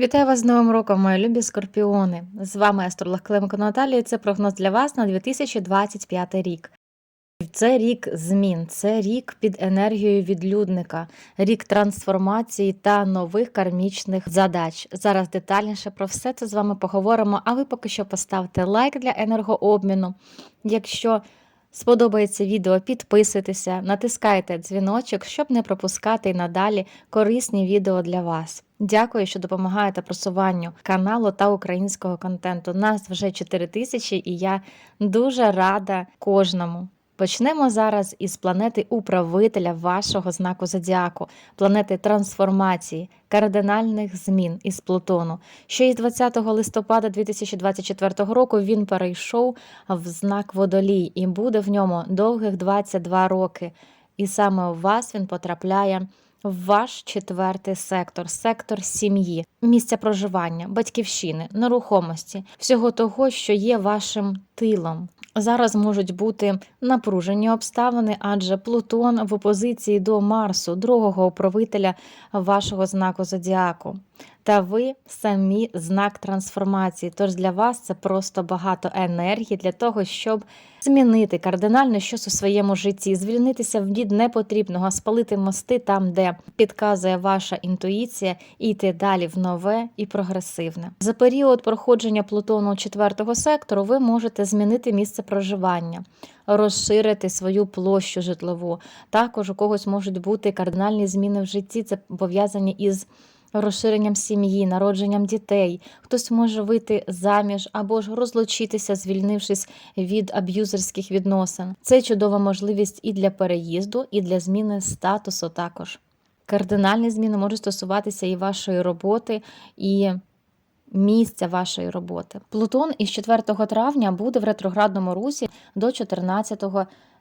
Вітаю вас з Новим роком, мої любі скорпіони. З вами астролог Клименко Наталія. Це прогноз для вас на 2025 рік. Це рік змін, це рік під енергією відлюдника, рік трансформації та нових кармічних задач. Зараз детальніше про все це з вами поговоримо. А ви поки що поставте лайк для енергообміну. Якщо сподобається відео, підписуйтеся, натискайте дзвіночок, щоб не пропускати й надалі корисні відео для вас. Дякую, що допомагаєте просуванню каналу та українського контенту. Нас вже 4 тисячі, і я дуже рада кожному. Почнемо зараз із планети управителя вашого знаку зодіаку, планети трансформації, кардинальних змін із Плутону. Ще із 20 листопада 2024 року він перейшов в знак водолій і буде в ньому довгих 22 роки. І саме у вас він потрапляє ваш четвертий сектор, сектор сім'ї, місця проживання, батьківщини, нерухомості, всього того, що є вашим тилом. Зараз можуть бути напружені обставини, адже Плутон в опозиції до Марсу, другого управителя вашого знаку зодіаку. Та ви самі знак трансформації. Тож для вас це просто багато енергії для того, щоб змінити кардинально щось у своєму житті, звільнитися від непотрібного, спалити мости там, де підказує ваша інтуїція, і йти далі в нове і прогресивне. За період проходження Плутону четвертого сектору ви можете змінити місце проживання. Розширити свою площу житлову. Також у когось можуть бути кардинальні зміни в житті, це пов'язані із розширенням сім'ї, народженням дітей. Хтось може вийти заміж або ж розлучитися, звільнившись від аб'юзерських відносин. Це чудова можливість і для переїзду, і для зміни статусу також. Кардинальні зміни можуть стосуватися і вашої роботи, і місця вашої роботи. Плутон із 4 травня буде в ретроградному русі до 14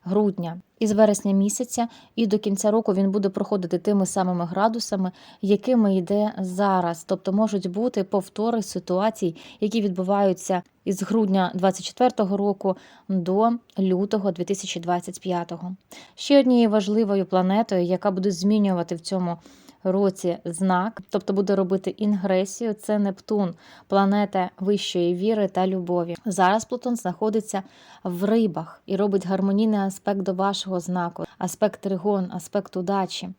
грудня. Із вересня місяця і до кінця року він буде проходити тими самими градусами, якими йде зараз. Тобто можуть бути повтори ситуацій, які відбуваються із грудня 24-го року до лютого 2025-го. Ще однією важливою планетою, яка буде змінювати в цьому році знак, тобто буде робити інгресію. Це Нептун, планета вищої віри та любові. Зараз Плутон знаходиться в рибах і робить гармонійний аспект до вашого знаку, аспект тригон, аспект удачі.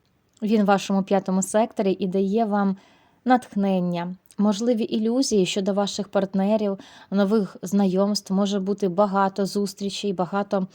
Він в вашому п'ятому секторі і дає вам натхнення. Можливі ілюзії щодо ваших партнерів, нових знайомств, може бути багато зустрічей, багато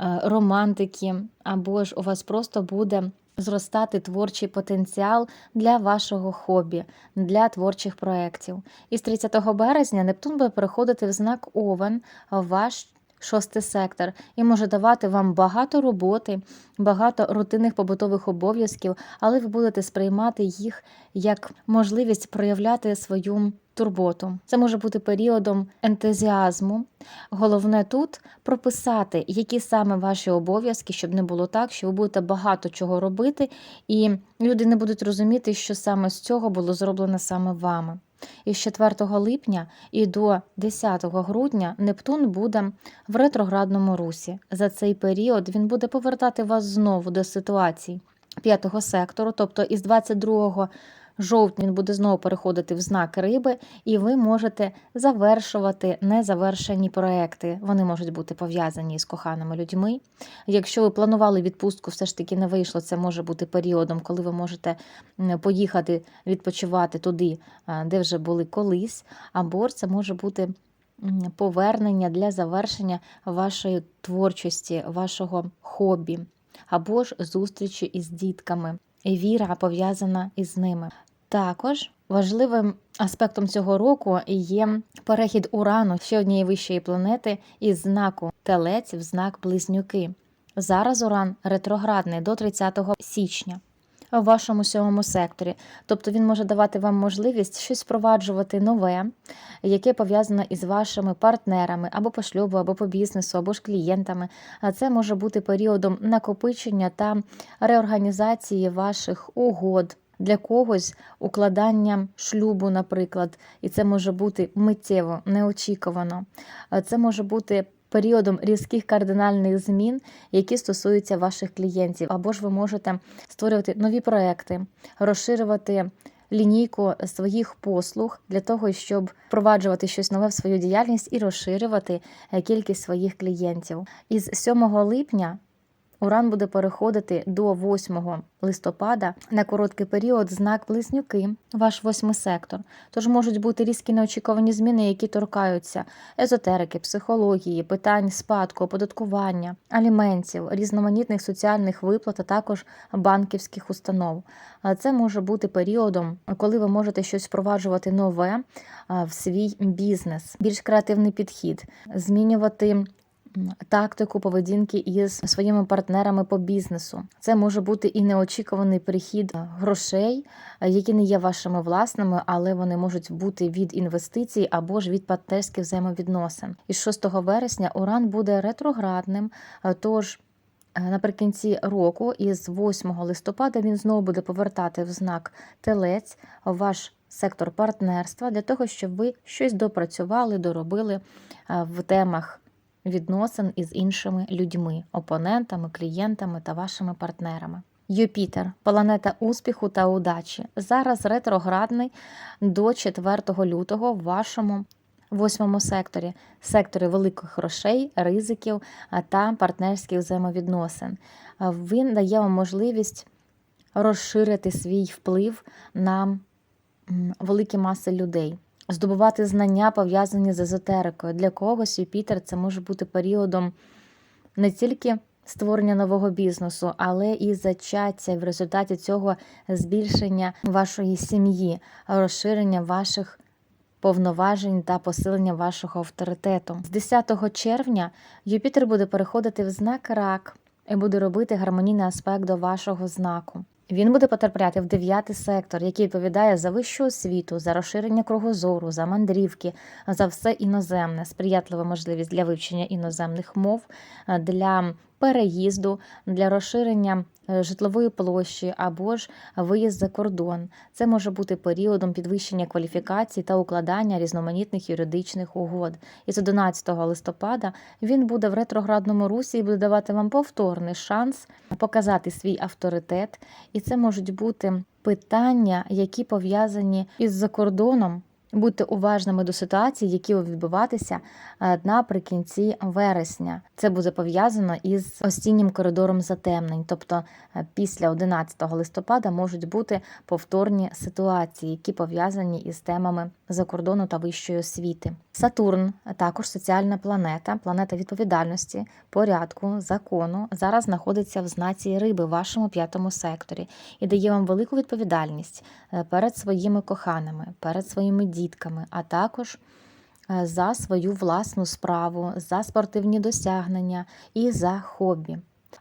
е, романтики, або ж у вас просто буде зростати творчий потенціал для вашого хобі, для творчих проєктів. І з 30 березня Нептун буде переходити в знак Овен, ваш шостий сектор, і може давати вам багато роботи, багато рутинних побутових обов'язків, але ви будете сприймати їх як можливість проявляти свою турботу. Це може бути періодом ентузіазму. Головне тут прописати, які саме ваші обов'язки, щоб не було так, що ви будете багато чого робити, і люди не будуть розуміти, що саме з цього було зроблено саме вами. І з 4 липня і до 10 грудня Нептун буде в ретроградному русі. За цей період він буде повертати вас знову до ситуацій п'ятого сектору, тобто із 22 жовтня він буде знову переходити в знак риби, і ви можете завершувати незавершені проекти. Вони можуть бути пов'язані з коханими людьми. Якщо ви планували відпустку, все ж таки не вийшло, це може бути періодом, коли ви можете поїхати відпочивати туди, де вже були колись, або це може бути. Повернення для завершення вашої творчості, вашого хобі, або ж зустрічі із дітками. Віра пов'язана із ними. Також важливим аспектом цього року є перехід урану ще однієї вищої планети із знаку Телець в знак Близнюки. Зараз уран ретроградний до 30 січня в вашому сьомому секторі. Тобто він може давати вам можливість щось впроваджувати нове, яке пов'язане із вашими партнерами або по шлюбу, або по бізнесу, або ж клієнтами. А це може бути періодом накопичення та реорганізації ваших угод для когось укладання шлюбу, наприклад, і це може бути миттєво, неочікувано. Це може бути періодом різких кардинальних змін, які стосуються ваших клієнтів, або ж ви можете створювати нові проекти, розширювати лінійку своїх послуг для того, щоб впроваджувати щось нове в свою діяльність і розширювати е, кількість своїх клієнтів. Із 7 липня Уран буде переходити до 8 листопада на короткий період знак Близнюки, ваш восьмий сектор. Тож можуть бути різкі неочікувані зміни, які торкаються езотерики, психології, питань спадку, оподаткування, аліментів, різноманітних соціальних виплат, а також банківських установ. Це може бути періодом, коли ви можете щось впроваджувати нове в свій бізнес, більш креативний підхід, змінювати тактику поведінки із своїми партнерами по бізнесу. Це може бути і неочікуваний прихід е, грошей, е, які не є вашими власними, але вони можуть бути від інвестицій або ж від партнерських взаємовідносин. Із 6 вересня Уран буде ретроградним, е, тож. Наприкінці року, із 8 листопада, він знову буде повертати в знак телець ваш сектор партнерства для того, щоб ви щось допрацювали, доробили в темах відносин із іншими людьми, опонентами, клієнтами та вашими партнерами. Юпітер, планета успіху та удачі, зараз ретроградний до 4 лютого в вашому восьмому секторі, секторі великих грошей, ризиків та партнерських взаємовідносин. Він дає вам можливість розширити свій вплив на великі маси людей здобувати знання, пов'язані з езотерикою. Для когось Юпітер це може бути періодом не тільки створення нового бізнесу, але і зачаття в результаті цього збільшення вашої сім'ї, розширення ваших повноважень та посилення вашого авторитету. З 10 червня Юпітер буде переходити в знак рак і буде робити гармонійний аспект до вашого знаку. Він буде потрапляти в дев'ятий сектор, який відповідає за вищу освіту, за розширення кругозору, за мандрівки, за все іноземне, сприятлива можливість для вивчення іноземних мов, е, для переїзду, для розширення е, житлової площі або ж виїзд за кордон. Це може бути періодом підвищення кваліфікацій та укладання різноманітних юридичних угод. І з 11 листопада він буде в ретроградному русі і буде давати вам повторний шанс показати свій авторитет. І це можуть бути питання, які пов'язані із закордоном. Будьте уважними до ситуацій, які відбуватися е, наприкінці вересня. Це буде пов'язано із осіннім коридором затемнень, тобто е, після 11 листопада можуть бути повторні ситуації, які пов'язані із темами закордону та вищої освіти. Сатурн також соціальна планета, планета відповідальності, порядку, закону. Зараз знаходиться в знаці риби в вашому п'ятому секторі і дає вам велику відповідальність е, перед своїми коханими, перед своїми дітками, а також е, за свою власну справу, за спортивні досягнення і за хобі.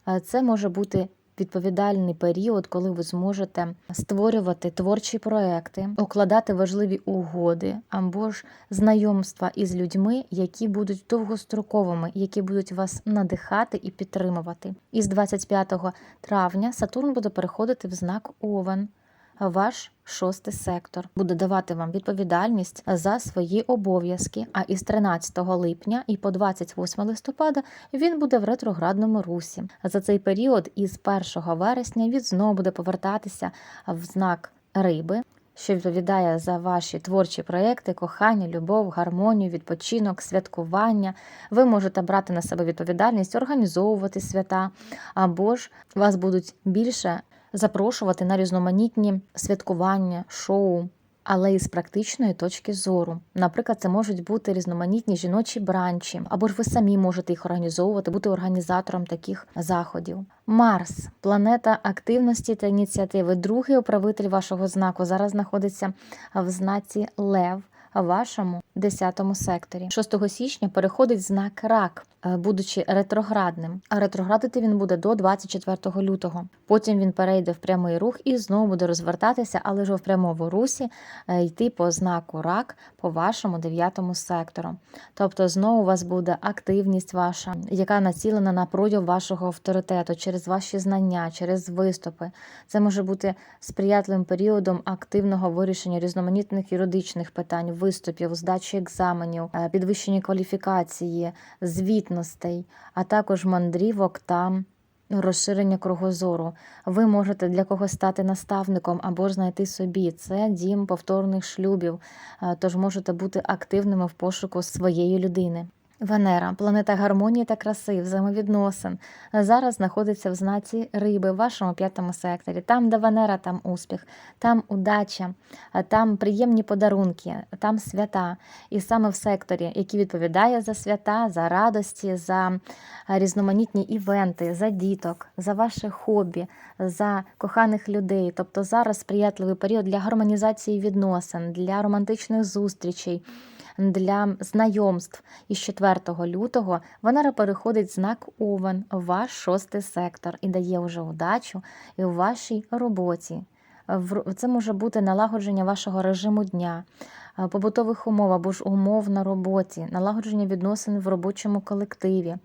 Е, Це може бути відповідальний період, коли ви зможете створювати творчі проекти, укладати важливі угоди або ж знайомства із людьми, які будуть довгостроковими, які будуть вас надихати і підтримувати. Із 25 травня Сатурн буде переходити в знак Овен. Ваш шостий сектор буде давати вам відповідальність за свої обов'язки. А із 13 липня і по 28 листопада він буде в ретроградному русі. За цей період із 1 вересня він знову буде повертатися в знак риби. Що відповідає за ваші творчі проекти, кохання, любов, гармонію, відпочинок, святкування. Ви можете брати на себе відповідальність, організовувати свята, або ж вас будуть більше запрошувати на різноманітні святкування, шоу, але із практичної точки зору. Наприклад, це можуть бути різноманітні жіночі бранчі, або ж ви самі можете їх організовувати, бути організатором таких заходів. Марс, планета активності та ініціативи, другий управитель вашого знаку, зараз знаходиться в знаці Лев. Вашому 10 секторі 6 січня переходить знак рак, е, будучи ретроградним. А ретроградити він буде до 24 лютого. Потім він перейде в прямий рух і знову буде розвертатися, але вже в прямому русі е, йти по знаку рак по вашому 9 сектору. Тобто знову у вас буде активність ваша, яка націлена на прояв вашого авторитету через ваші знання, через виступи. Це може бути сприятливим періодом активного вирішення різноманітних юридичних питань, виступів, здачі екзаменів, е, підвищення кваліфікації, звітностей, а також мандрівок та розширення кругозору. Ви можете для когось стати наставником або ж знайти собі. Це дім повторних шлюбів, е, тож можете бути активними в пошуку своєї людини. Венера, планета гармонії та краси, взаємовідносин, зараз знаходиться в знаці риби в вашому п'ятому секторі. Там, де Венера, там успіх, там удача, там приємні подарунки, там свята. І саме в секторі, який відповідає за свята, за радості, за різноманітні івенти, за діток, за ваше хобі, за коханих людей. Тобто зараз сприятливий період для гармонізації відносин, для романтичних зустрічей. Для знайомств із 4 лютого Венера переходить знак Овен ваш шостий сектор і дає вже удачу і у вашій роботі. Це може бути налагодження вашого режиму дня, е, побутових умов або ж умов на роботі, налагодження відносин в робочому колективі.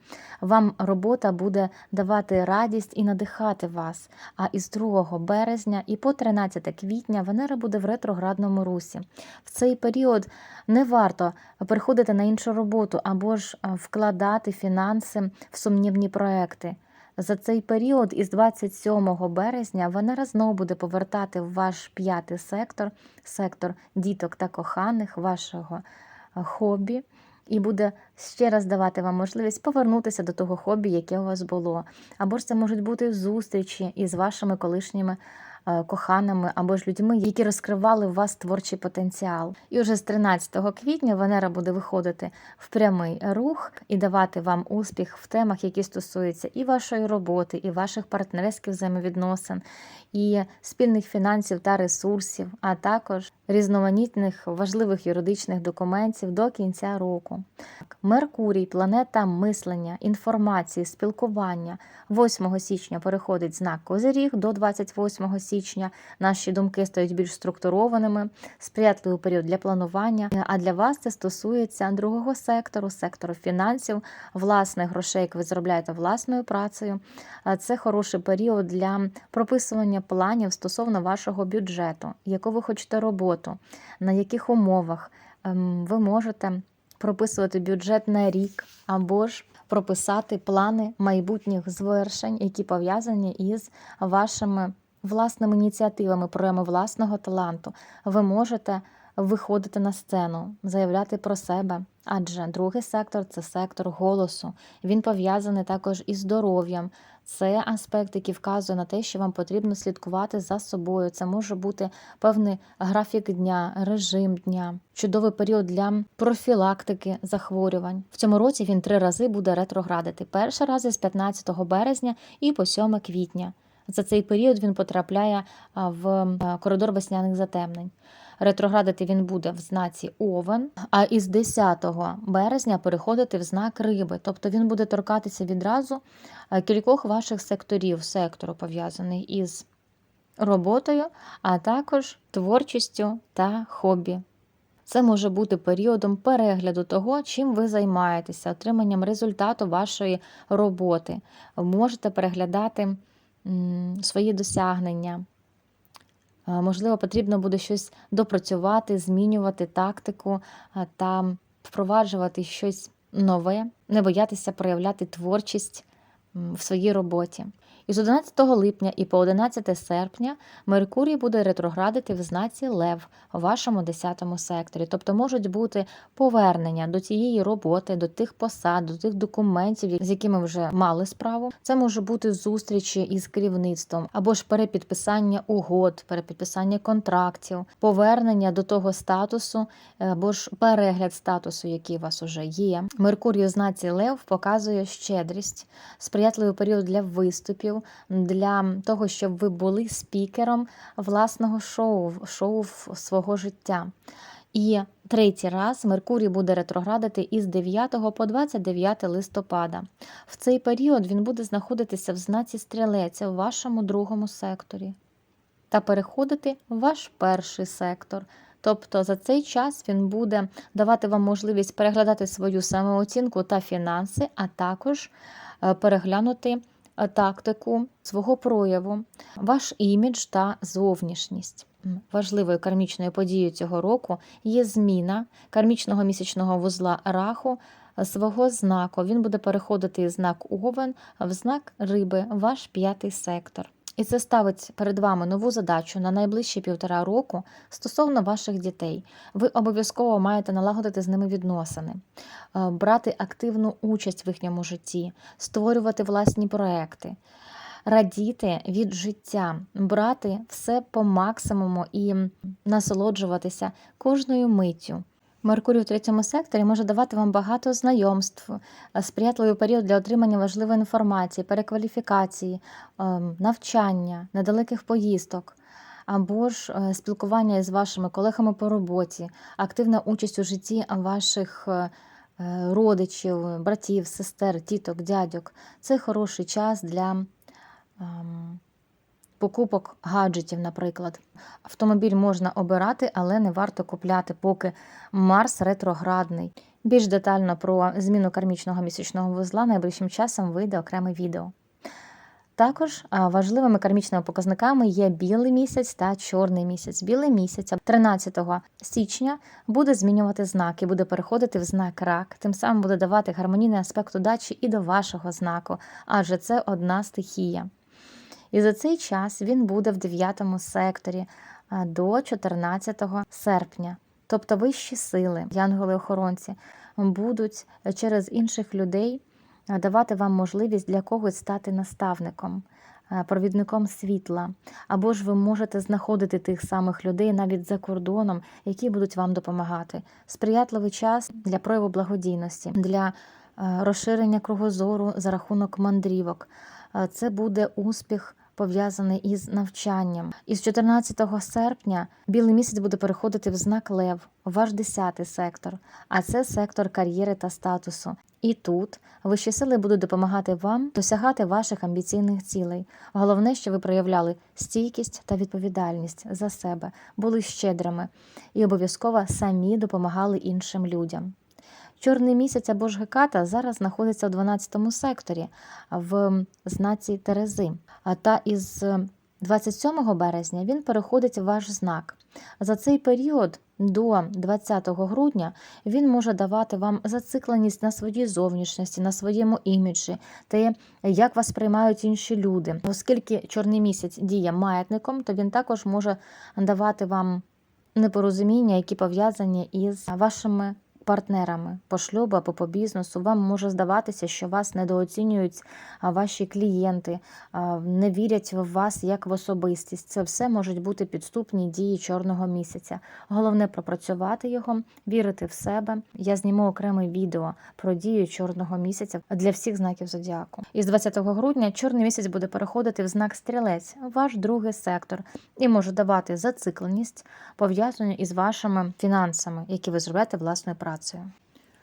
Вам робота буде давати радість і надихати вас. А із 2 березня і по 13 квітня Венера буде в ретроградному русі. В цей період не варто переходити на іншу роботу або ж е, вкладати фінанси в сумнівні проекти. За цей період із 27 березня Венера знову буде повертати в ваш п'ятий сектор, сектор діток та коханих, вашого е, хобі, і буде ще раз давати вам можливість повернутися до того хобі, яке у вас було. Або ж це можуть бути зустрічі із вашими колишніми коханими, або ж людьми, які розкривали в вас творчий потенціал. І вже з 13 квітня Венера буде виходити в прямий рух і давати вам успіх в темах, які стосуються і вашої роботи, і ваших партнерських взаємовідносин, і спільних фінансів та ресурсів, а також різноманітних важливих юридичних документів до кінця року. Меркурій, планета мислення, інформації, спілкування 8 січня переходить знак Козиріг до 28 січня. Наші думки стають більш структурованими, сприятливий період для планування. А для вас це стосується другого сектору, сектору фінансів, власних грошей, як ви заробляєте власною працею. Це хороший період для прописування планів стосовно вашого бюджету, яку ви хочете роботу, на яких умовах ем, ви можете прописувати бюджет на рік або ж прописати плани майбутніх звершень, які пов'язані із вашими власними ініціативами, прояви власного таланту. Ви можете виходити на сцену, заявляти про себе. Адже другий сектор це сектор голосу. Він пов'язаний також із здоров'ям. Це аспект, який вказує на те, що вам потрібно слідкувати за собою. Це може бути певний графік дня, режим дня, чудовий період для профілактики захворювань. В цьому році він три рази буде ретроградити. Перший раз із 15 березня і по 7 квітня. За цей період він потрапляє в коридор весняних затемнень. Ретроградити він буде в знаці Овен, а із 10 березня переходити в знак риби. Тобто він буде торкатися відразу кількох ваших секторів, сектору пов'язаний із роботою, а також творчістю та хобі. Це може бути періодом перегляду того, чим ви займаєтеся, отриманням результату вашої роботи. Можете переглядати свої досягнення. Е, Можливо, потрібно буде щось допрацювати, змінювати тактику е, та впроваджувати щось нове, не боятися проявляти творчість в своїй роботі. Із 11 липня і по 11 серпня Меркурій буде ретроградити в знаці Лев у вашому 10 секторі. Тобто можуть бути повернення до тієї роботи, до тих посад, до тих документів, з якими вже мали справу. Це може бути зустрічі із керівництвом, або ж перепідписання угод, перепідписання контрактів, повернення до того статусу, е, або ж перегляд статусу, який у вас уже є. Меркурій у знаці Лев показує щедрість, сприятливий період для виступів, для того, щоб ви були спікером власного шоу, шоу свого життя. І третій раз Меркурій буде ретроградити із 9 по 29 листопада. В цей період він буде знаходитися в знаці стрілеця в вашому другому секторі та переходити в ваш перший сектор. Тобто за цей час він буде давати вам можливість переглядати свою самооцінку та фінанси, а також е, переглянути тактику свого прояву, ваш імідж та зовнішність. Важливою кармічною подією цього року є зміна кармічного місячного вузла раху свого знаку. Він буде переходити із знак Овен в знак Риби, ваш п'ятий сектор. І це ставить перед вами нову задачу на найближчі півтора року стосовно ваших дітей. Ви обов'язково маєте налагодити з ними відносини, е, брати активну участь в їхньому житті, створювати власні проекти, радіти від життя, брати все по максимуму і насолоджуватися кожною миттю. Меркурій у третьому секторі може давати вам багато знайомств, е, сприятливий період для отримання важливої інформації, перекваліфікації, ем, навчання, недалеких поїздок. Або ж е, спілкування із вашими колегами по роботі, активна участь у житті ваших е, е, родичів, братів, сестер, тіток, дядьок. Це хороший час для ем, покупок гаджетів, наприклад. Автомобіль можна обирати, але не варто купляти, поки Марс ретроградний. Більш детально про зміну кармічного місячного вузла найближчим часом вийде окреме відео. Також важливими кармічними показниками є білий місяць та чорний місяць. Білий місяць 13 січня буде змінювати знак і буде переходити в знак рак, тим самим буде давати гармонійний аспект удачі і до вашого знаку, адже це одна стихія. І за цей час він буде в 9 секторі до 14 серпня. Тобто вищі сили, янголи-охоронці, будуть через інших людей давати вам можливість для когось стати наставником, провідником світла. Або ж ви можете знаходити тих самих людей навіть за кордоном, які будуть вам допомагати. Сприятливий час для прояву благодійності, для розширення кругозору за рахунок мандрівок. Це буде успіх пов'язаний із навчанням. Із 14 серпня білий місяць буде переходити в знак Лев, ваш 10 сектор, а це сектор кар'єри та статусу. І тут вищі сили будуть допомагати вам досягати ваших амбіційних цілей. Головне, що ви проявляли стійкість та відповідальність за себе, були щедрими і обов'язково самі допомагали іншим людям. Чорний місяць або ж Геката зараз знаходиться у 12 секторі в знаці Терези. Та із 27 березня він переходить в ваш знак. За цей період до 20 грудня він може давати вам зацикленість на своїй зовнішності, на своєму іміджі, те, як вас приймають інші люди. Оскільки чорний місяць діє маятником, то він також може давати вам непорозуміння, які пов'язані із вашими партнерами по шлюбу або по бізнесу. Вам може здаватися, що вас недооцінюють ваші клієнти, не вірять в вас як в особистість. Це все можуть бути підступні дії чорного місяця. Головне пропрацювати його, вірити в себе. Я зніму окреме відео про дію чорного місяця для всіх знаків зодіаку. Із 20 грудня чорний місяць буде переходити в знак стрілець, ваш другий сектор, і може давати зацикленість, пов'язану із вашими фінансами, які ви зробите власною працею.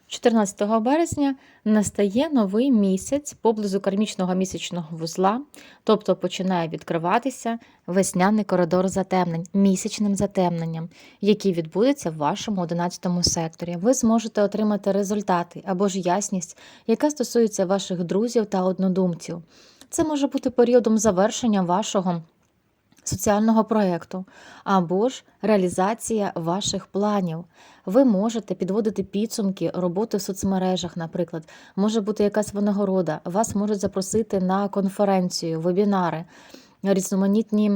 14 березня настає новий місяць поблизу кармічного місячного вузла, тобто починає відкриватися весняний коридор затемнень, місячним затемненням, який відбудеться в вашому 11 секторі. Ви зможете отримати результати або ж ясність, яка стосується ваших друзів та однодумців. Це може бути періодом завершення вашого соціального проєкту або ж реалізація ваших планів. Ви можете підводити підсумки роботи в соцмережах, наприклад, може бути якась винагорода, вас можуть запросити на конференцію, вебінари, різноманітні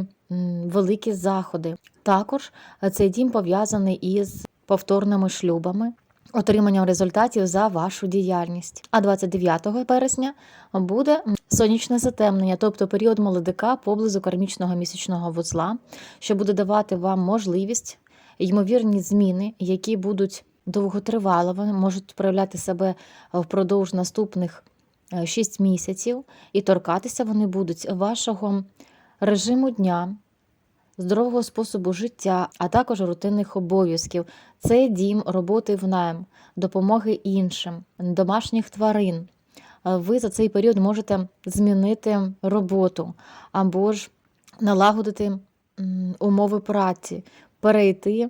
великі заходи. Також цей дім пов'язаний із повторними шлюбами. Отриманням результатів за вашу діяльність. А 29 березня буде сонячне затемнення, тобто період молодика поблизу кармічного місячного вузла, що буде давати вам можливість, ймовірні зміни, які будуть довготривалими, можуть проявляти себе впродовж наступних 6 місяців, і торкатися вони будуть вашого режиму дня. Здорового способу життя, а також рутинних обов'язків. Це дім роботи в найм, допомоги іншим, домашніх тварин. Ви за цей період можете змінити роботу або ж налагодити умови праці, перейти е,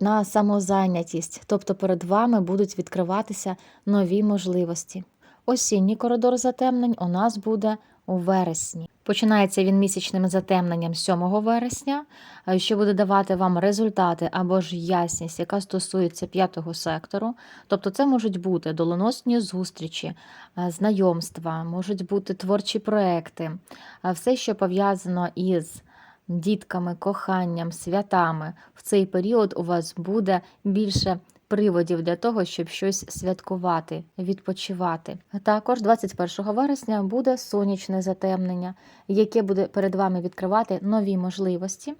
на самозайнятість, тобто перед вами будуть відкриватися нові можливості. Осінній коридор затемнень у нас буде у вересні. Починається він місячним затемненням 7 вересня, що буде давати вам результати або ж ясність, яка стосується п'ятого сектору. Тобто, це можуть бути доленосні зустрічі, знайомства, можуть бути творчі проекти, все, що пов'язано із дітками, коханням, святами. В цей період у вас буде більше приводів для того, щоб щось святкувати, відпочивати. Також 21 вересня буде сонячне затемнення, яке буде перед вами відкривати нові можливості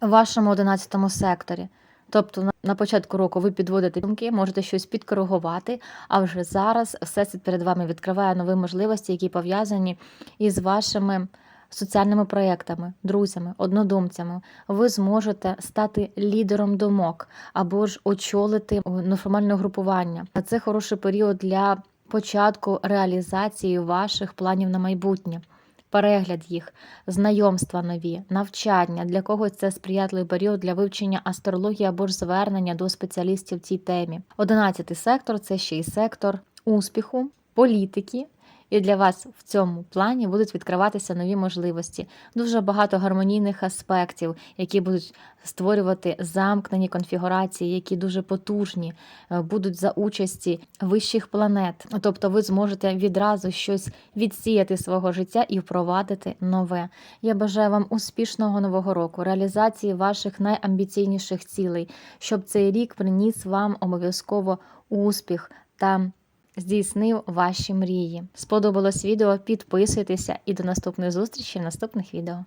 в вашому 11 секторі. Тобто на- початку року ви підводите думки, можете щось підкоригувати, а вже зараз все це перед вами відкриває нові можливості, які пов'язані із вашими соціальними проєктами, друзями, однодумцями. Ви зможете стати лідером думок або ж очолити неформальне групування. Це хороший період для початку реалізації ваших планів на майбутнє. Перегляд їх, знайомства нові, навчання. Для когось це сприятливий період для вивчення астрології або ж звернення до спеціалістів в цій темі. Одинадцятий сектор це ще й сектор успіху, політики. І для вас в цьому плані будуть відкриватися нові можливості. Дуже багато гармонійних аспектів, які будуть створювати замкнені конфігурації, які дуже потужні, е, будуть за участі вищих планет. Тобто ви зможете відразу щось відсіяти свого життя і впровадити нове. Я бажаю вам успішного нового року, реалізації ваших найамбіційніших цілей, щоб цей рік приніс вам обов'язково успіх та здійснив ваші мрії. Сподобалось відео? Підписуйтеся і до наступної зустрічі в наступних відео.